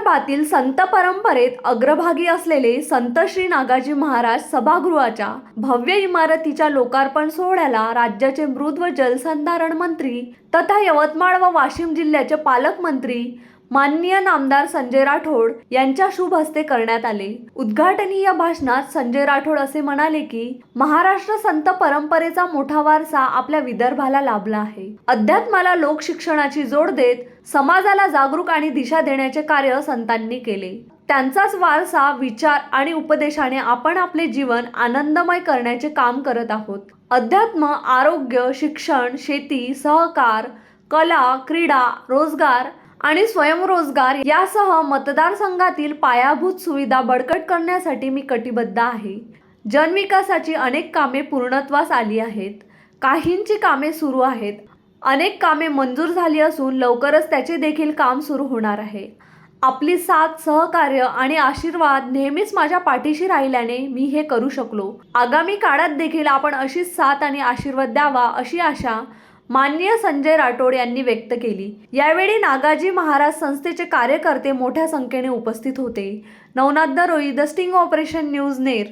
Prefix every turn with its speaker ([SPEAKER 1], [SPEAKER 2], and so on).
[SPEAKER 1] विदर्भातील संत परंपरेत अग्रभागी असलेले संत श्री नागाजी महाराज सभागृहाच्या भव्य इमारतीच्या लोकार्पण सोहळ्याला राज्याचे मृद व जलसंधारण मंत्री तथा यवतमाळ व वाशिम जिल्ह्याचे पालकमंत्री माननीय नामदार संजय राठोड यांच्या शुभ हस्ते करण्यात आले. उद्घाटनीय भाषणात संजय राठोड असे म्हणाले की महाराष्ट्र संत परंपरेचा मोठा वारसा आपल्या विदर्भाला लाभला आहे. अध्यात्माला लोक शिक्षणाची जोड देत समाजाला जागरूक आणि दिशा देण्याचे कार्य संतांनी केले. त्यांचाच वारसा विचार आणि उपदेशाने आपण आपले जीवन आनंदमय करण्याचे काम करत आहोत. अध्यात्म आरोग्य शिक्षण शेती सहकार कला क्रीडा रोजगार आणि स्वयंरोजगार यासह मतदारसंघातील पायाभूत सुविधा बळकट करण्यासाठी मी कटिबद्ध आहे. जनविकासाची अनेक कामे पूर्णत्वास आली आहेत. काहींची कामे सुरू आहेत. अनेक कामे मंजूर झाली असून लवकरच त्याचे देखील काम सुरू होणार आहे. आपली साथ सहकार्य आणि आशीर्वाद नेहमीच माझ्या पाठीशी राहिल्याने मी हे करू शकलो. आगामी काळात देखील आपण अशीच साथ आणि आशीर्वाद द्यावा अशी आशा माननीय संजय राठोड यांनी व्यक्त केली. यावेळी नागाजी महाराज संस्थेचे कार्यकर्ते मोठ्या संख्येने उपस्थित होते. Navnath Daroi the sting operation news Ner